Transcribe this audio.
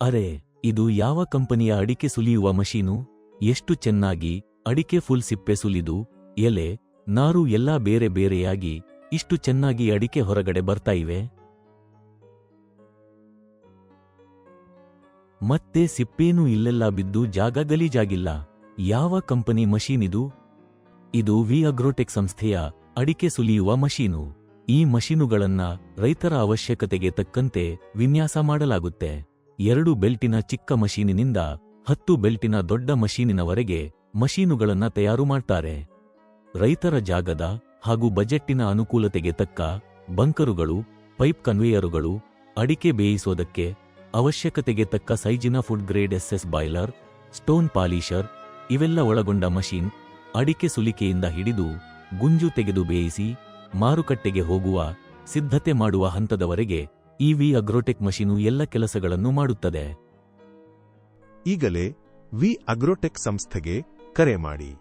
ಅರೆ, ಇದು ಯಾವ ಕಂಪನಿಯ ಅಡಿಕೆ ಸುಲಿಯುವ ಮಷೀನು? ಎಷ್ಟು ಚೆನ್ನಾಗಿ ಅಡಿಕೆ ಫುಲ್ ಸಿಪ್ಪೆ ಸುಲಿದು, ಎಲೆ, ನಾರು ಎಲ್ಲಾ ಬೇರೆ ಬೇರೆಯಾಗಿ ಇಷ್ಟು ಚೆನ್ನಾಗಿ ಅಡಿಕೆ ಹೊರಗಡೆ ಬರ್ತಾ ಇವೆ. ಮತ್ತೆ ಸಿಪ್ಪೇನೂ ಇಲ್ಲೆಲ್ಲ ಬಿದ್ದು ಜಾಗ ಗಲೀಜಾಗಿಲ್ಲ. ಯಾವ ಕಂಪನಿ ಮಷೀನಿದು ಇದು ವಿ ಅಗ್ರೋಟೆಕ್ ಸಂಸ್ಥೆಯ ಅಡಿಕೆ ಸುಲಿಯುವ ಮಷೀನು. ಈ ಮಷೀನುಗಳನ್ನ ರೈತರ ಅವಶ್ಯಕತೆಗೆ ತಕ್ಕಂತೆ ವಿನ್ಯಾಸ ಮಾಡಲಾಗುತ್ತೆ. ಎರಡು ಬೆಲ್ಟಿನ ಚಿಕ್ಕ ಮಷೀನಿನಿಂದ ಹತ್ತು ಬೆಲ್ಟಿನ ದೊಡ್ಡ ಮಷೀನಿನವರೆಗೆ ಮಷೀನುಗಳನ್ನ ತಯಾರು ಮಾಡ್ತಾರೆ. ರೈತರ ಜಾಗದ ಹಾಗೂ ಬಜೆಟ್ಟಿನ ಅನುಕೂಲತೆಗೆ ತಕ್ಕ ಬಂಕರುಗಳು, ಪೈಪ್ ಕನ್ವೇಯರುಗಳು, ಅಡಿಕೆ ಬೇಯಿಸೋದಕ್ಕೆ ಅವಶ್ಯಕತೆಗೆ ತಕ್ಕ ಸೈಜಿನ food grade SS boiler, stone polisher ಇವೆಲ್ಲ ಒಳಗೊಂಡ ಮಷೀನ್ ಅಡಿಕೆ ಸುಲಿಕೆಯಿಂದ ಹಿಡಿದು ಗುಂಜು ತೆಗೆದು ಬೇಯಿಸಿ ಮಾರುಕಟ್ಟೆಗೆ ಹೋಗುವ ಸಿದ್ಧತೆ ಮಾಡುವ ಹಂತದವರೆಗೆ ಈ ವಿ ಅಗ್ರೋಟೆಕ್ ಮಷೀನು ಎಲ್ಲ ಕೆಲಸಗಳನ್ನು ಮಾಡುತ್ತದೆ. ಈಗಲೇ ವಿ ಅಗ್ರೋಟೆಕ್ ಸಂಸ್ಥೆಗೆ ಕರೆ ಮಾಡಿ.